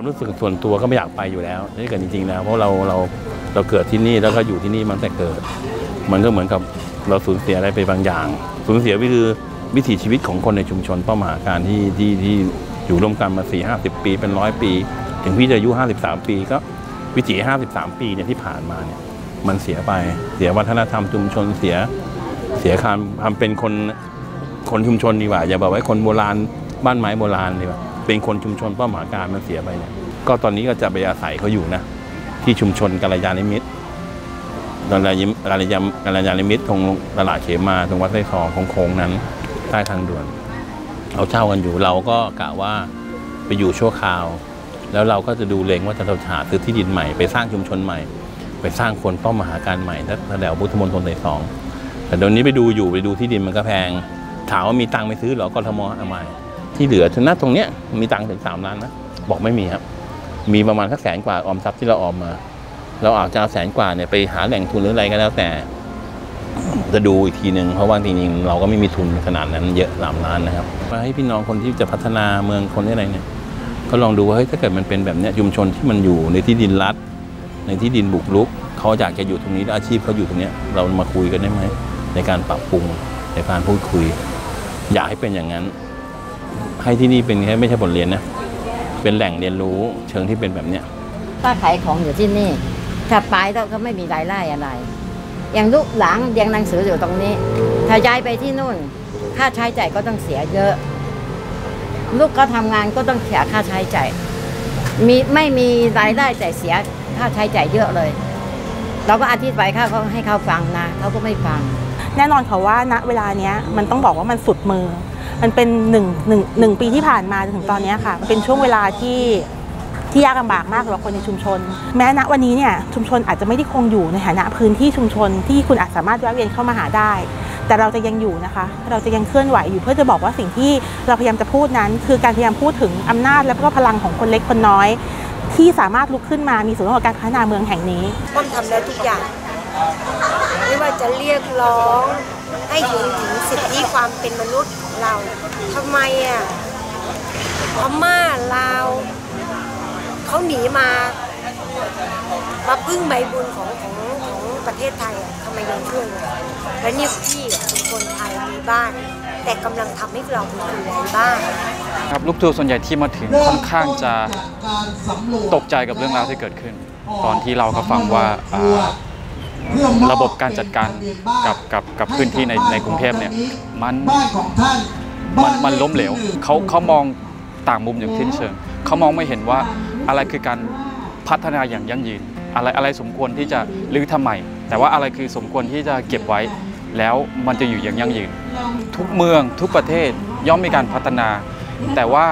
ความรู้สึกส่วนตัวก็ไม่อยากไปอยู่แล้วนี่เกิดจริงๆแล้วเพราะเราเราเราเกิดที่นี่แล้วก็อยู่ที่นี่มาตั้งแต่เกิด มันก็เหมือนกับเราสูญเสียอะไรไปบางอย่าง สูญเสียวิคือวิถีชีวิตของคนในชุมชนเป้าหมายการที่ที่ที่อยู่ร่วมกันมา4 50 ปีเป็นร้อยปี ถึงพี่จะอายุ 53 ปีก็วิถี 53 ปีเนี่ยที่ผ่านมาเนี่ยมันเสียไปเสียวัฒนธรรมชุมชนเสียเสียความความเป็นคนคนชุมชนดีกว่า อย่าบอกว่าคนโบราณบ้านไม้โบราณดีกว่า เป็นคนชุมชนป้าหมาการมันเสียไปเนี่ย ก็ตอนนี้ก็จะไปอาศัยเขาอยู่นะ ที่ชุมชนกัลยาณิมิตรกัลยากัลยากัลยาณิมิตรตรงตลาดเขมาตรงวัดไร่ทองของโค้งนั้น ใต้ทางด่วนเอาเช่ากันอยู่เราก็กะว่าไปอยู่ชั่วคราว แล้วเราก็จะดูเลงว่าจะเราหาซื้อที่ดินใหม่ไปสร้างชุมชนใหม่ ไปสร้างคนป้าหมาการใหม่แถวพุทธมณฑลสายสองแต่เดี๋ยวนี้ไปดูอยู่ไปดูที่ดินมันก็แพงถามว่ามีตังค์ไปซื้อหรอกทมทำไม ที่เหลือถึงน้าตรงเนี้ยมีตังค์ถึงสามล้านนะบอกไม่มีครับ มีประมาณสักแสนกว่าออมทรัพย์ที่เราออมมา เราอาจจะเอาแสนกว่าเนี่ยไปหาแหล่งทุนหรืออะไรก็แล้วแต่ จะดูอีกทีหนึ่งเพราะว่าจริงๆเราก็ไม่มีทุนขนาดนั้นเยอะสามล้านนะครับมาให้พี่น้องคนที่จะพัฒนาเมืองคนอะไรเนี่ยก็ลองดูว่าเฮ้ยถ้าเกิดมันเป็นแบบเนี้ยชุมชนที่มันอยู่ในที่ดินรัฐ ในที่ดินบุกรุกเขาอยากจะอยู่ตรงนี้อาชีพเขาอยู่ตรงเนี้ยเรามาคุยกันได้ไหมในการปรับปรุงในการพูดคุย อยากให้เป็นอย่างนั้น ให้ที่นี่เป็นแค่ไม่ใช่บทเรียนนะ เป็นแหล่งเรียนรู้เชิงที่เป็นแบบเนี้ยป้าขายของอยู่ที่นี่ ถ้าไปเราก็ไม่มีรายได้อะไร อย่างลูกหลานเรียนหนังสืออยู่ตรงนี้ ถ้าย้ายไปที่นู่น ค่าใช้จ่ายก็ต้องเสียเยอะ ลูกก็ทำงานก็ต้องเสียค่าใช้จ่าย มีไม่มีรายได้แต่เสียค่าใช้จ่ายเยอะเลย เราก็อธิบายเขาเขาให้เขาฟังนะ เขาก็ไม่ฟัง แน่นอนค่ะว่าณเวลาเนี้ยมันต้องบอกว่ามันสุดมือ มันเป็นหนึ่งหนึ่งหนึ่งปีที่ผ่านมาจนถึงตอนนี้ค่ะมันเป็นช่วงเวลาที่ที่ยากลำบากมากสำหรับคนในชุมชน แม้ณวันนี้เนี่ยชุมชนอาจจะไม่ได้คงอยู่ในฐานะพื้นที่ชุมชนที่คุณอาจสามารถแวะเวียนเข้ามาหาได้ แต่เราจะยังอยู่นะคะ เราจะยังเคลื่อนไหวอยู่เพื่อจะบอกว่าสิ่งที่เราพยายามจะพูดนั้น คือการพยายามพูดถึงอำนาจและก็พลังของคนเล็กคนน้อย ที่สามารถลุกขึ้นมามีส่วนร่วมกับการพัฒนาเมืองแห่งนี้ป้อมทำแล้วทุกอย่างไม่ว่าจะเรียกร้อง ให้เห็นถึงสิทธิความเป็นมนุษย์ของเราทำไมอะพม่าลาวเขาหนีมามาพึ่งใบบุญของของของประเทศไทยอะทำไมยังช่วยและนี่พี่คนไทยมีบ้าน แต่กำลังทำให้เราเป็นคนไร้บ้านครับลูกทัวร์ส่วนใหญ่ที่มาถึงค่อนข้างจะตกใจกับเรื่องราวที่เกิดขึ้น ตอนที่เราก็ฟังว่า ระบบการจัดการกับกับกับพื้นที่ในในกรุงเทพเนี่ยมันมันมันล้มเหลวเขาเขามองต่างมุมอย่างทิ้นเชิงเขามองไม่เห็นว่าอะไรคือการพัฒนาอย่างยั่งยืน อะไรอะไรสมควรที่จะรื้อทำไม แต่ว่าอะไรคือสมควรที่จะเก็บไว้แล้วมันจะอยู่อย่างยั่งยืน ทุกเมืองทุกประเทศย่อมมีการพัฒนา แต่ว่า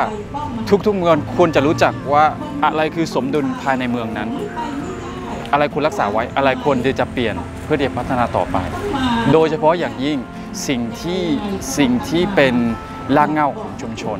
ทุกๆเมืองควรจะรู้จักว่าอะไรคือสมดุลภายในเมืองนั้น อะไรควรรักษาไว้อะไรควรจะเปลี่ยนเพื่อที่จะพัฒนาต่อไป โดยเฉพาะอย่างยิ่งสิ่งที่สิ่งที่เป็นรากเหง้าของชุมชน